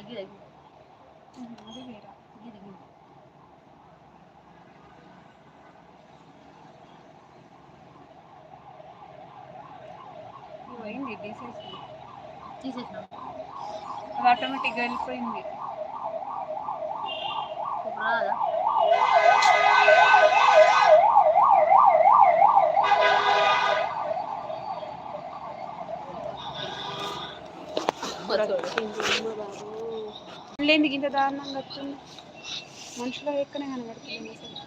గిద గిద అది వేరే గిద గిద ఇది పోయింది తీసేసి తీసేసినాం అది ఆటోమేటిక్గా వెళ్ళిపోయింది ఇప్పుడు రాదా ఇంత దారుణంగా వచ్చింది మనుషుల ఎక్కనే కనబడుతుంది అసలు.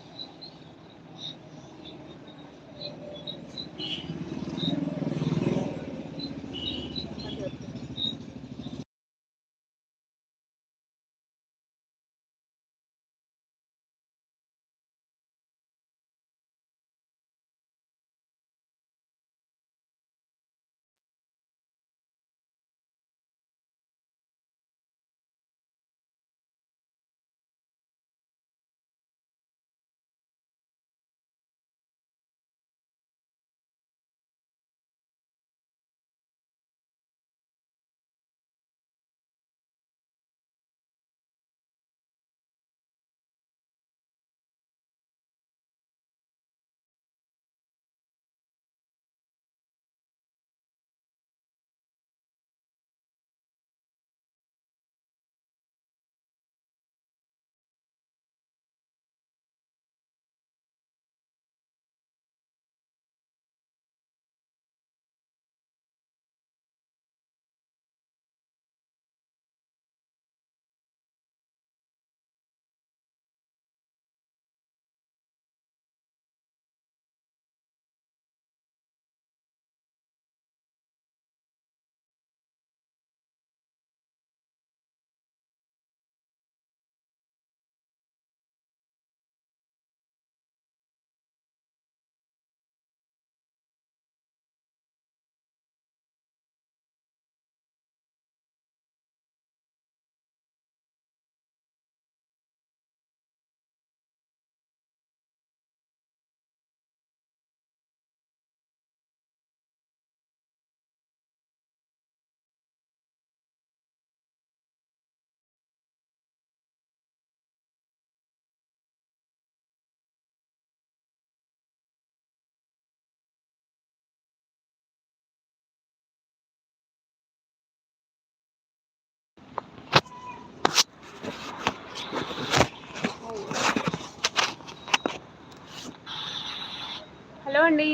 అండి.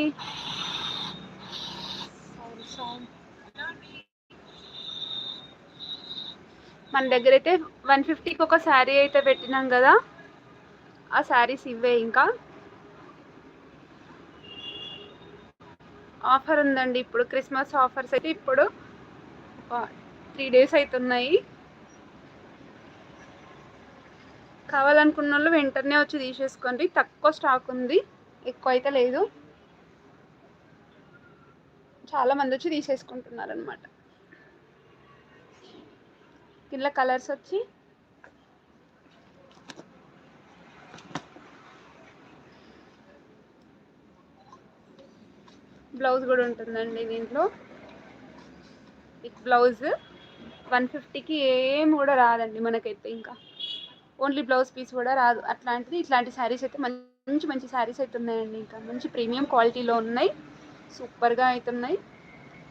మన దగ్గర అయితే వన్ ఫిఫ్టీకి ఒక శారీ అయితే పెట్టినాం కదా. ఆ శారీస్ ఇవే ఇంకా. ఆఫర్ ఉందండి. ఇప్పుడు క్రిస్మస్ ఆఫర్స్ అయితే ఇప్పుడు త్రీ డేస్ అవుతున్నాయి కావాలనుకున్న వాళ్ళు వెంటనే వచ్చి తీసేసుకోండి. తక్కువ స్టాక్ ఉంది. ఎక్కువ అయితే లేదు. చాలా మంది వచ్చి తీసేసుకుంటున్నారు అనమాట ఇలా కలర్స్ వచ్చి బ్లౌజ్ కూడా ఉంటుందండి దీంట్లో. బ్లౌజ్ వన్ ఫిఫ్టీకి ఏం కూడా రాదండి మనకైతే ఇంకా. ఓన్లీ బ్లౌజ్ పీస్ కూడా రాదు. అట్లాంటిది ఇట్లాంటి శారీస్ అయితే మంచి మంచి శారీస్ అయితే ఉన్నాయండి ఇంకా. మంచి ప్రీమియం క్వాలిటీలో ఉన్నాయి. సూపర్గా అవుతున్నాయి.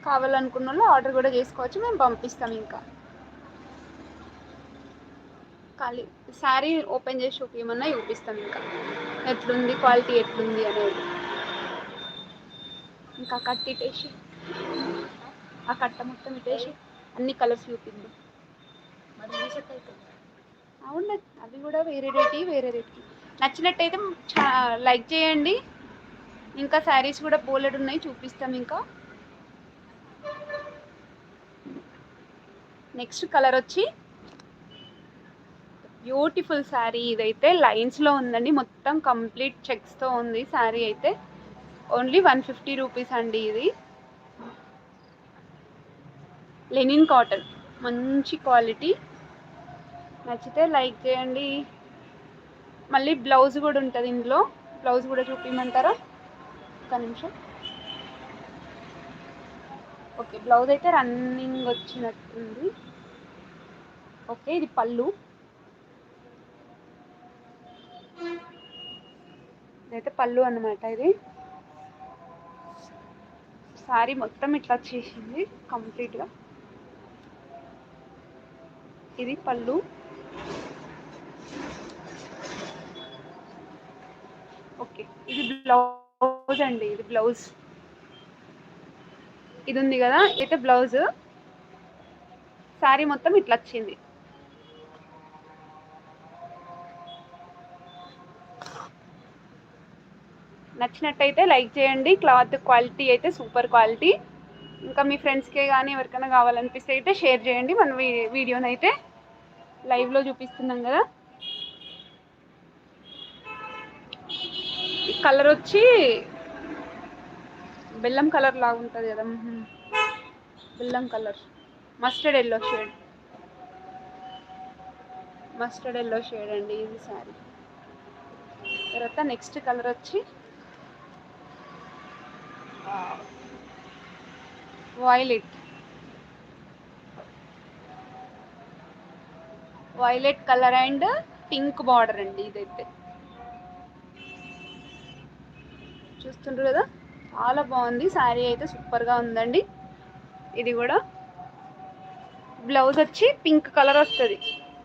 కావాలనుకున్న వాళ్ళు ఆర్డర్ కూడా చేసుకోవచ్చు. మేము పంపిస్తాం ఇంకా. ఖాళీ శారీ ఓపెన్ చేసి చూపించమన్నా చూపిస్తాం ఇంకా. ఎట్లుంది క్వాలిటీ ఎట్లుంది అనేది. ఇంకా కట్ ఇటేసి. ఆ కట్ట మొత్తం ఇటేసి అన్ని కలర్స్ చూపిద్దాం. అవుతుంది అవును అవి కూడా వేరే రేట్ వేరే రేట్కి. నచ్చినట్టయితే లైక్ చేయండి. ఇంకా శారీస్ కూడా బోలెడ్ ఉన్నాయి చూపిస్తాం ఇంకా. నెక్స్ట్ కలర్ వచ్చి బ్యూటిఫుల్ శారీ ఇదైతే. లైన్స్లో ఉందండి మొత్తం కంప్లీట్ చెక్స్తో ఉంది శారీ అయితే. ఓన్లీ వన్ ఫిఫ్టీ రూపీస్ అండి ఇది. లెనిన్ కాటన్ మంచి క్వాలిటీ. నచ్చితే లైక్ చేయండి. మళ్ళీ బ్లౌజ్ కూడా ఉంటుంది ఇందులో బ్లౌజ్ కూడా చూపించమంటారా ఒక్క నిమిషం. ఓకే బ్లౌజ్ అయితే రన్నింగ్ వచ్చినట్టుంది. ఓకే ఇది పళ్ళు. ఇదైతే పళ్ళు అన్నమాట ఇది. సారీ మొత్తం ఇట్లా వచ్చేసింది కంప్లీట్గా. ఇది పళ్ళు. ఓకే ఇది బ్లౌజ్ అండి ఇది బ్లౌజ్. ఇది ఉంది కదా అయితే బ్లౌజ్. శారీ మొత్తం ఇట్లా వచ్చింది. నచ్చినట్టయితే లైక్ చేయండి క్లాత్ క్వాలిటీ అయితే సూపర్ క్వాలిటీ. ఇంకా మీ ఫ్రెండ్స్కే కానీ ఎవరికైనా కావాలనిపిస్తే అయితే షేర్ చేయండి. మన వీ- వీడియోని అయితే లైవ్లో చూపిస్తున్నాం కదా. కలర్ వచ్చి బెల్లం కలర్ లాగా ఉంటుంది కదా బెల్లం colour. Mustard yellow shade mustard yellow shade అండి ఇది సారీ తర్వాత నెక్స్ట్ కలర్ వచ్చి violet violet colour and pink border అండి ఇదైతే. చూస్తుండ్రు కదా? చాలా బాగుంది. శారీ అయితే సూపర్గా ఉందండి. ఇది కూడా బ్లౌజ్ వచ్చి పింక్ కలర్ వస్తుంది.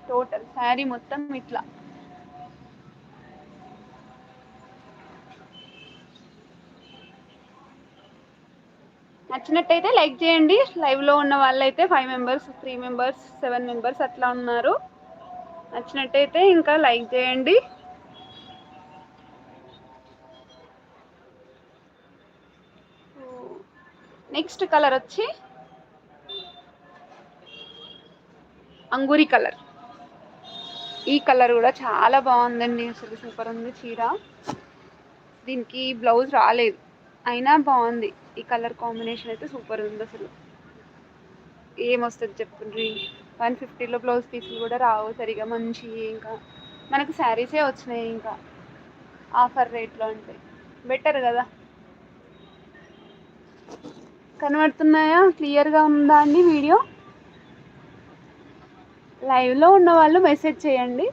టోటల్ శారీ మొత్తం ఇట్లా. నచ్చినట్టయితే లైక్ చేయండి. లైవ్లో ఉన్న వాళ్ళైతే five members three members seven members అట్లా ఉన్నారు. నచ్చినట్టయితే ఇంకా లైక్ చేయండి. నెక్స్ట్ కలర్ వచ్చి అంగూరి కలర్ ఈ కలర్ కూడా చాలా బాగుందండి అసలు సూపర్ ఉంది చీర. దీనికి బ్లౌజ్ రాలేదు అయినా బాగుంది. ఈ కలర్ కాంబినేషన్ అయితే సూపర్ ఉంది అసలు. ఏమొస్తుంది చెప్పండి. వన్ ఫిఫ్టీలో బ్లౌజ్ పీసులు కూడా రావు సరిగా మంచి ఇంకా. మనకు శారీసే వచ్చినాయి ఇంకా ఆఫర్ రేట్లో అంటే. బెటర్ కదా? కనబడుతున్నాయా? క్లియర్గా ఉందా అండి వీడియో? లైవ్లో ఉన్న వాళ్ళు మెసేజ్ చేయండి.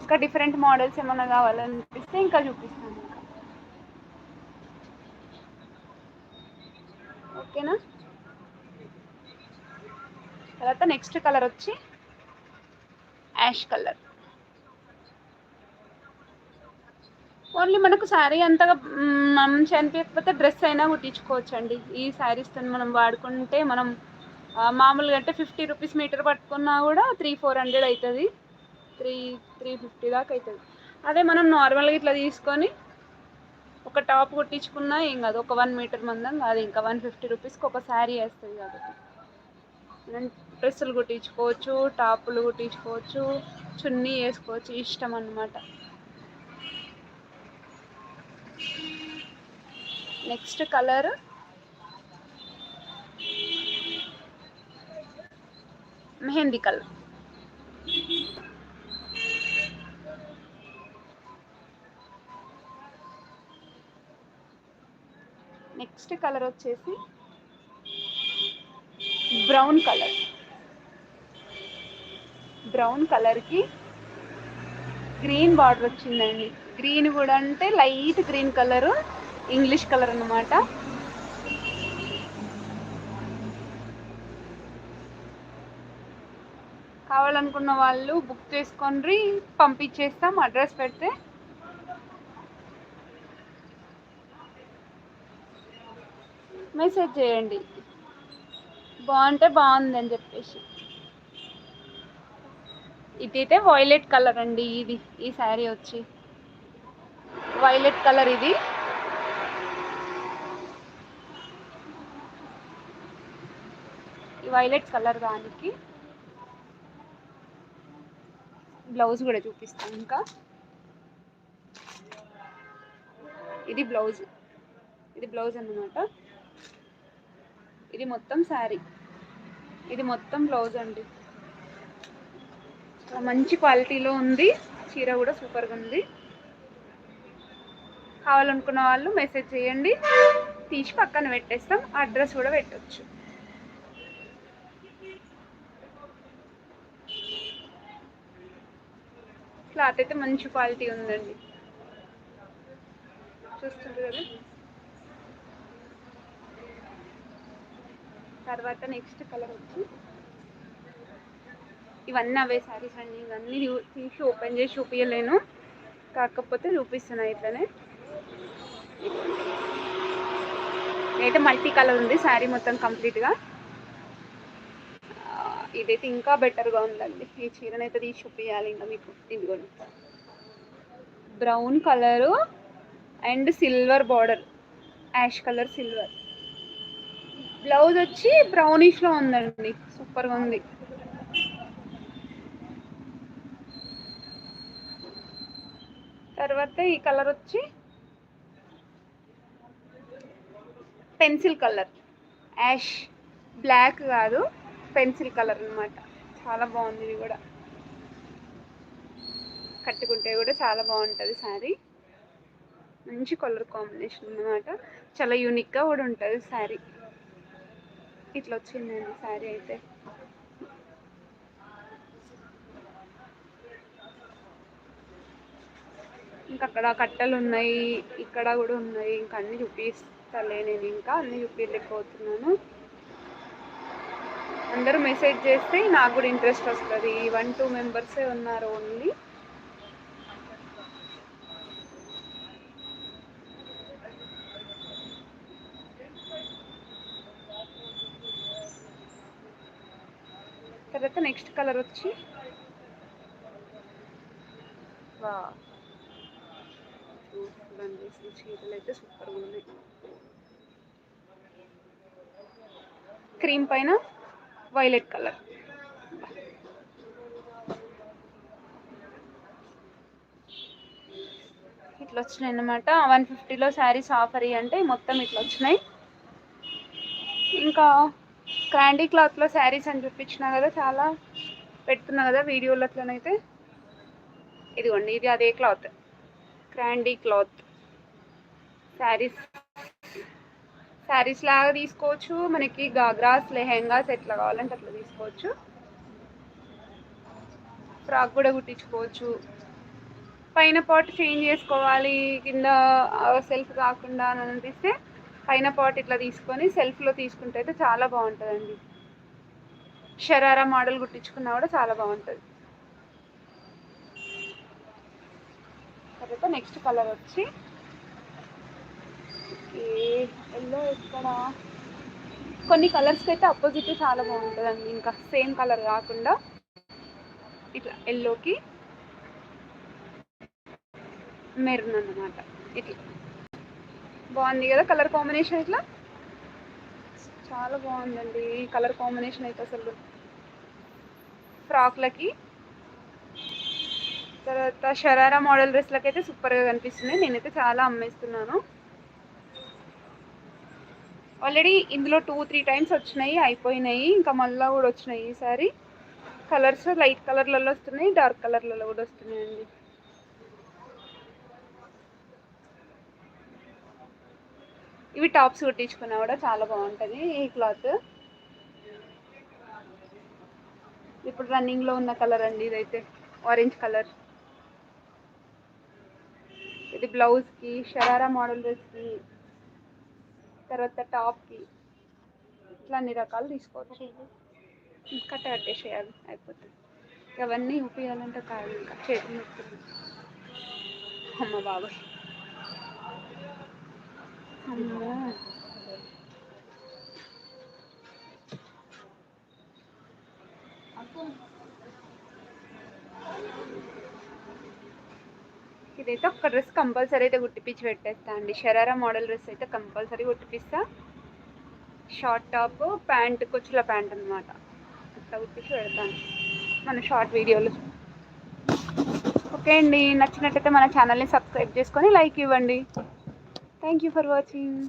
ఇంకా డిఫరెంట్ మోడల్స్ ఏమైనా కావాలనిపిస్తే ఇంకా చూపిస్తాను. ఓకేనా? తర్వాత నెక్స్ట్ కలర్ వచ్చి యాష్ కలర్ ఓన్లీ మనకు శారీ అంతగా మంచి అనిపించకపోతే డ్రెస్ అయినా కుట్టించుకోవచ్చు అండి ఈ శారీస్తో మనం వాడుకుంటే మనం మామూలుగా అంటే ఫిఫ్టీ రూపీస్ మీటర్ పట్టుకున్నా కూడా త్రీ ఫోర్ హండ్రెడ్ అవుతుంది త్రీ త్రీ ఫిఫ్టీ దాకా అవుతుంది అదే మనం నార్మల్గా ఇట్లా తీసుకొని ఒక టాప్ కుట్టించుకున్నా ఏం కాదు ఒక వన్ మీటర్ మందం కాదు ఇంకా వన్ ఫిఫ్టీ రూపీస్కి ఒక శారీ వేస్తుంది కాబట్టి. డ్రెస్సులు కుట్టించుకోవచ్చు టాపులు కుట్టించుకోవచ్చు చున్నీ వేసుకోవచ్చు ఇష్టం అన్నమాట. Next colour mehndi colour. Next colour వచ్చేసి బ్రౌన్ కలర్. బ్రౌన్ కలర్కి గ్రీన్ బార్డర్ వచ్చిందండి. గ్రీన్ కూడా అంటే light green colour English colour అన్నమాట. కావాలనుకున్న వాళ్ళు బుక్ చేసుకొని పంపించేస్తాం అడ్రస్ పెడితే. మెసేజ్ చేయండి. బాగుంటే బాగుందని చెప్పేసి. ఇదైతే వైలెట్ కలర్ అండి ఇది ఈ శారీ వచ్చి. వైలెట్ కలర్ ఇది. ఈ వైలెట్ కలర్ దానికి బ్లౌజ్ కూడా చూపిస్తాను ఇంకా. ఇది బ్లౌజ్. ఇది బ్లౌజ్ అన్నమాట. ఇది మొత్తం శారీ. ఇది మొత్తం బ్లౌజ్ అండి. మంచి క్వాలిటీలో ఉంది. చీర కూడా సూపర్గా ఉంది. కావాలనుకున్న వాళ్ళు మెసేజ్ చేయండి. తీసి పక్కన పెట్టేస్తాం. అడ్రస్ కూడా పెట్టొచ్చు. క్లాత్ అయితే మంచి క్వాలిటీ ఉందండి. చూస్తుంటారు కదా? తర్వాత నెక్స్ట్ కలర్ వచ్చి ఇవన్నీ అవే శారీస్ అండి. ఇవన్నీ తీసి ఓపెన్ చేసి చూపించలేను కాకపోతే చూపిస్తున్నాయి ఇట్లనే. అయితే మల్టీ కలర్ ఉంది శారీ మొత్తం కంప్లీట్గా ఇదైతే ఇంకా బెటర్గా ఉందండి. ఈ చీరనైతే తీసి చూపించాలి ఇంకా మీకు. ఇదిగోండి brown colour and silver border ash colour silver blouse వచ్చి బ్రౌనిష్లో ఉందండి. సూపర్గా ఉంది. తర్వాత ఈ కలర్ వచ్చి పెన్సిల్ కలర్. యాష్ బ్లాక్ కాదు పెన్సిల్ కలర్ అన్నమాట. చాలా బాగుంది ఇది కూడా. కట్టుకుంటే కూడా చాలా బాగుంటుంది శారీ. మంచి కలర్ కాంబినేషన్ అనమాట చాలా యూనిక్గా కూడా ఉంటుంది శారీ. ఇట్లా వచ్చిందండి శారీ అయితే. ఇంకా అక్కడ కట్టలు ఉన్నాయి ఇక్కడ కూడా ఉన్నాయి ఇంకా అన్ని చూపిస్తలే నేను ఇంకా అన్ని చూపించలేకపోతున్నాను అందరూ మెసేజ్ చేస్తే నాకు కూడా ఇంట్రెస్ట్ వస్తుంది. వన్ టూ మెంబర్సే ఉన్నారు ఓన్లీ. తర్వాత నెక్స్ట్ కలర్ వచ్చి చూడండి చీరలు అయితే సూపర్గా ఉన్నాయి. క్రీమ్ పైన వైలెట్ కలర్. ఇట్లా వచ్చినాయి అన్నమాట. వన్ ఫిఫ్టీలో శారీస్ ఆఫర్ అంటే మొత్తం ఇట్లా వచ్చినాయి ఇంకా క్రాండీ క్లాత్లో శారీస్ అని చూపించిన కదా చాలా పెడుతున్నా కదా వీడియోలు అట్లనైతే ఇదిగోండి ఇది అదే క్లాత్. క్రాండీ క్లాత్. శారీస్ శారీస్ లాగా తీసుకోవచ్చు. మనకి గాగ్రాస్ లెహెంగాస్ ఎట్లా కావాలంటే అట్లా తీసుకోవచ్చు. ఫ్రాక్ కూడా కుట్టించుకోవచ్చు. పైన పాట్ చేంజ్ చేసుకోవాలి. కింద సెల్ఫ్ కాకుండా అని అనిపిస్తే పైన పాట్ ఇట్లా తీసుకొని సెల్ఫ్లో తీసుకుంటే అయితే చాలా బాగుంటుందండి. షరారా మోడల్ కుట్టించుకున్నా కూడా చాలా బాగుంటుంది. తర్వాత నెక్స్ట్ కలర్ వచ్చి ఎల్లో ఇక్కడ కొన్ని కలర్స్కి అయితే అపోజిట్ చాలా బాగుంటుందండి. ఇంకా సేమ్ కలర్ కాకుండా ఇట్లా ఎల్లోకి మెరూన్ అన్నమాట. ఇట్లా. బాగుంది కదా కలర్ కాంబినేషన్ ఇట్లా? చాలా బాగుందండి ఈ కలర్ కాంబినేషన్ అయితే అసలు. ఫ్రాక్లకి. తర్వాత షరారా మోడల్ డ్రెస్లకి అయితే సూపర్గా కనిపిస్తుంది నేనైతే చాలా అమ్మేస్తున్నాను. ఆల్రెడీ ఇందులో టూ త్రీ టైమ్స్ వచ్చినాయి అయిపోయినాయి. ఇంకా మళ్ళీ కూడా వచ్చినాయి ఈసారి. కలర్స్ లైట్ కలర్లలో వస్తున్నాయి డార్క్ కలర్లలో కూడా వస్తున్నాయండి. ఇవి టాప్స్ కుట్టించుకున్నా కూడా చాలా బాగుంటుంది ఈ క్లాత్. ఇప్పుడు రన్నింగ్లో ఉన్న కలర్ అండి ఇదైతే ఆరెంజ్ కలర్. ఇది బ్లౌజ్కి షరారా మోడల్ డ్రెస్కి తర్వాత టాప్కి ఇట్లా అన్ని రకాలు తీసుకోవచ్చు కట్ట కట్టేసేయాలి అయిపోతుంది అవన్నీ ఉపయోగాలంటే కాదు ఇంకా చేతులు నొప్పులు అమ్మ బాబాయ్ అమ్మో ఇదైతే ఒక డ్రెస్ కంపల్సరీ అయితే కుట్టిపించి పెట్టేస్తా అండి. షరారా మోడల్ డ్రెస్ అయితే కంపల్సరీ కుట్టిపిస్తా. షార్ట్ టాప్ ప్యాంట్ కుచ్చుల ప్యాంట్ అనమాట అట్లా కుట్టించి పెడతాను మన షార్ట్ వీడియోలు ఓకే అండి. నచ్చినట్టయితే మన ఛానల్ని సబ్స్క్రైబ్ చేసుకొని లైక్ ఇవ్వండి. Thank you for watching